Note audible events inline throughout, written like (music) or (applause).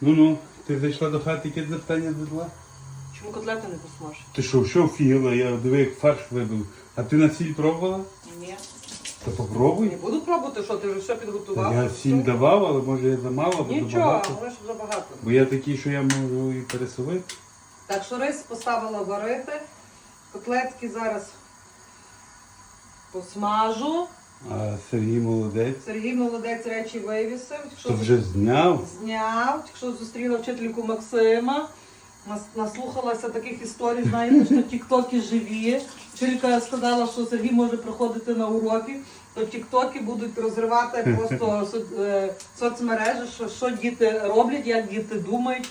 Ну ну, ти зайшла до хати, яке запитання задала? Чому котлети не посмажеш? Ти що, що офігела? Я диви, як фарш вибив. А ти на сіль пробувала? Ні. Та попробуй. Не буду пробувати, що ти вже все підготував. Я сіль давав, але може я замало, або Нічого, забагато. ж забагато. Бо я такий, що я можу і пересолити. Так що рис поставила варити. Котлетки зараз посмажу. А Сергій молодець. Сергій молодець речі вивісив. Що вже зняв? зняв, якщо зустріла вчительку Максима, нас- наслухалася таких історій, знаєте, що тіктоки живі. Вчителька сказала, що Сергій може приходити на уроки, то тіктоки будуть розривати просто (laughs) е, соцмережі, що, що діти роблять, як діти думають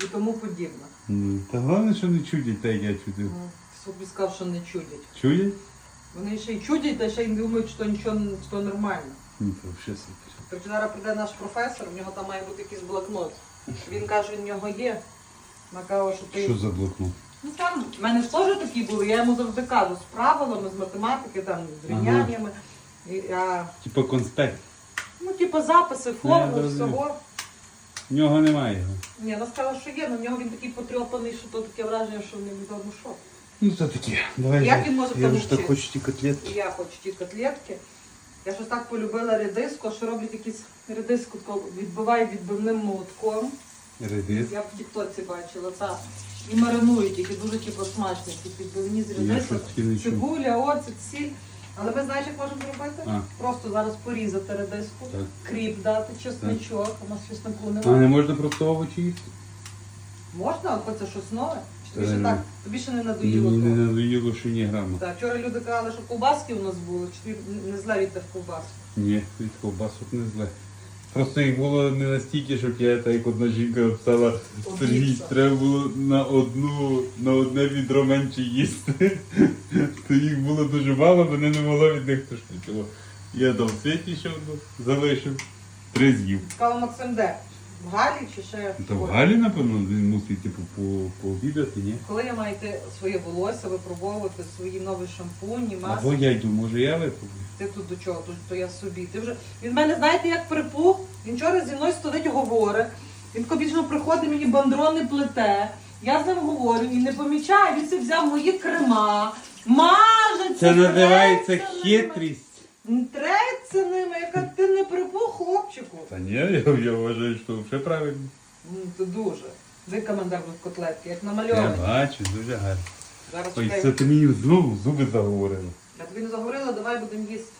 і тому подібне. Ну, Та головне, що не чудять, так як я чудив. Ну, Собі сказав, що не чудять. Чудять? Вони ще й чудять, та ще й думають, що нічого що нормально. Ну, то ще супер. Короче, зараз прийде наш професор, в нього там має бути якийсь блокнот. Він каже, в нього є. Вона каже, що ти. Що за блокнот? Ну там, в мене ж теж такі були, я йому завжди кажу, з правилами, з математики, там, з рівняннями. І, я, Типа конспект. ну, типу, записи, Я форми, всього. В нього немає його. Ні, вона сказала, що є, але в нього він такий потрьопаний, що то таке враження, що невідомо що. Ну то таке. Давай. Як він може Я ж так хочу ті котлетки. І я хочу ті котлетки. Я щось так полюбила редиску, що роблять якісь редиску, тако відбивають відбивним молотком. Редис. Я в тіктоці бачила, так. І маринують, які дуже типу смачні, ці підбивні з Я редисок. Цибуля, оцет, сіль. Але ви знаєте, як можемо зробити? А. Просто зараз порізати редиску, Так. кріп дати, чесничок, у нас чеснику А не можна просто овочі їсти? Можна, але це щось нове? Тобі ще так? Тобі ще не надоїло Мені не того? надоїло, що ні грама. Так, вчора люди казали, що ковбаски у нас були, чи не зле від тих ковбасок? Ні, від ковбасок не зле. Просто їх було не настільки, щоб я так як одна жінка написала, Сергій, треба було на одну, на одне відро менше їсти. (laughs) То їх було дуже мало, мене не могло від них тошнити. Я дав світі ще одну, залишив, три з'їв. Сказала Максим, де? В Галі чи ще? Та в Галі, напевно, він мусить типу по- пообідати, ні? Коли я маю своє волосся, випробовувати свої нові шампуні, маски. Або я йду, може я випробую? Ти тут до чого? То, то я собі. Ти вже він в мене, знаєте, як припух. Він вчора зі мною стоїть, говорить. Він кобічно приходить мені бандрони плете. Я з ним говорю і не помічаю. Він це взяв мої крема, мажеться. Це називається треться ними. Треться ними, яка ти не припух, хлопчику. Та ні, я, я вважаю, що все правильно. Ну, Це дуже. Ви командар в котлетки, як Я намальований. бачу, дуже гарно. Зараз Ой, чекай. це ти мені знову зуби заговорила. Я тобі не заговорила, давай будемо їсти.